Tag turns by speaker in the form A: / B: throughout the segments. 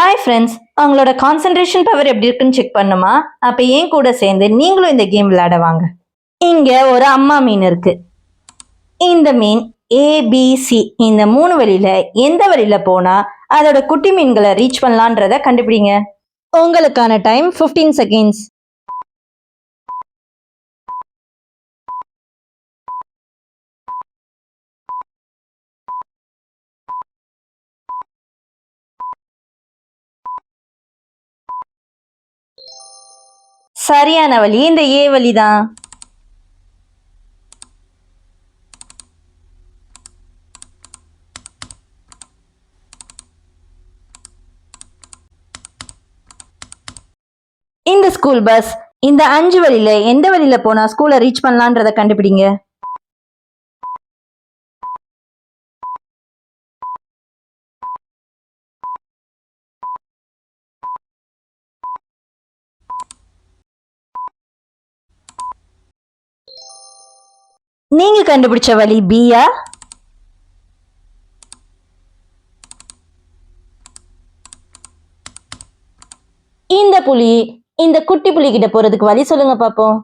A: Hi friends உங்களோட concentration power எப்படி இருக்குன்னு செக் பண்ணுமா? அப்போ ஏன் கூட சேர்ந்து நீங்களும் இந்த கேம் விளையாட வாங்க. இங்கே ஒரு அம்மா மீன் இருக்கு. இந்த மீன் ஏபிசி இந்த மூணு வழியில் எந்த வழியில் போனால் அதோட குட்டி மீன்களை ரீச் பண்ணலான்றத கண்டுபிடிங்க. உங்களுக்கான டைம் 15 செகண்ட்ஸ் சரியான வழி. இந்த ஏ வழி தான் இந்த ஸ்கூல் பஸ் இந்த அஞ்சு வழியில எந்த வழியில போனா ஸ்கூலை ரீச் பண்ணலான்றத கண்டுபிடிங்க. நீங்க கண்டுபிடிச்ச வழி பியா இந்த புலி இந்த குட்டி புலி கிட்ட போறதுக்கு வழி சொல்லுங்க பாப்போம்.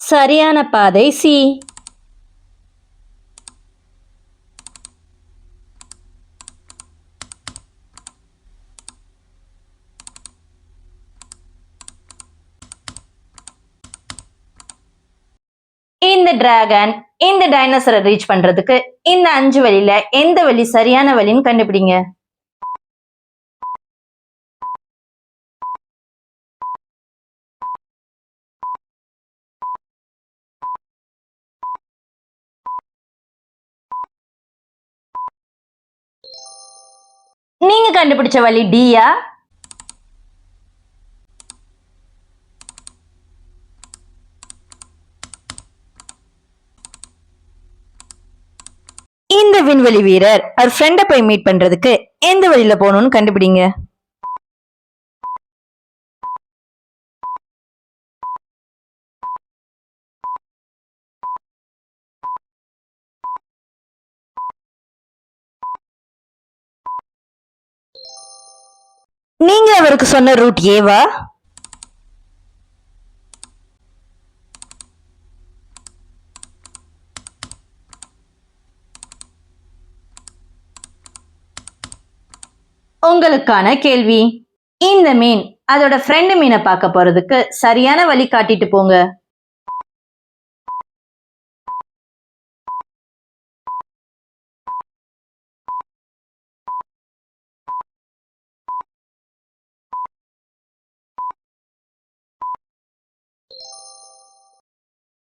A: சரியான பாதை சி இந்த டிராகன் இந்த டைனோசரை ரீச் பண்றதுக்கு இந்த அஞ்சு வழியில எந்த வழி சரியான வழின்னு கண்டுபிடிங்க. நீங்க கண்டுபிடிச்ச வழி டியா இந்த விண்வெளி வீரர் அவர் ஃப்ரெண்டை போய் மீட் பண்றதுக்கு எந்த வழியில போகணும்னு கண்டுபிடிங்க. நீங்க அவருக்கு சொன்ன ரூட் ஏவா உங்களுக்கான கேள்வி. இந்த மீன் அதோட ஃப்ரெண்டு மீனை பார்க்க போறதுக்கு சரியான வழி காட்டிட்டு போங்க.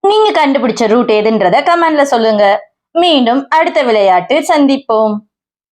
A: நீங்க கண்டுபிடிச்ச ரூட் எதுன்றத கமெண்ட்ல சொல்லுங்க. மீண்டும் அடுத்த விளையாட்டு சந்திப்போம்.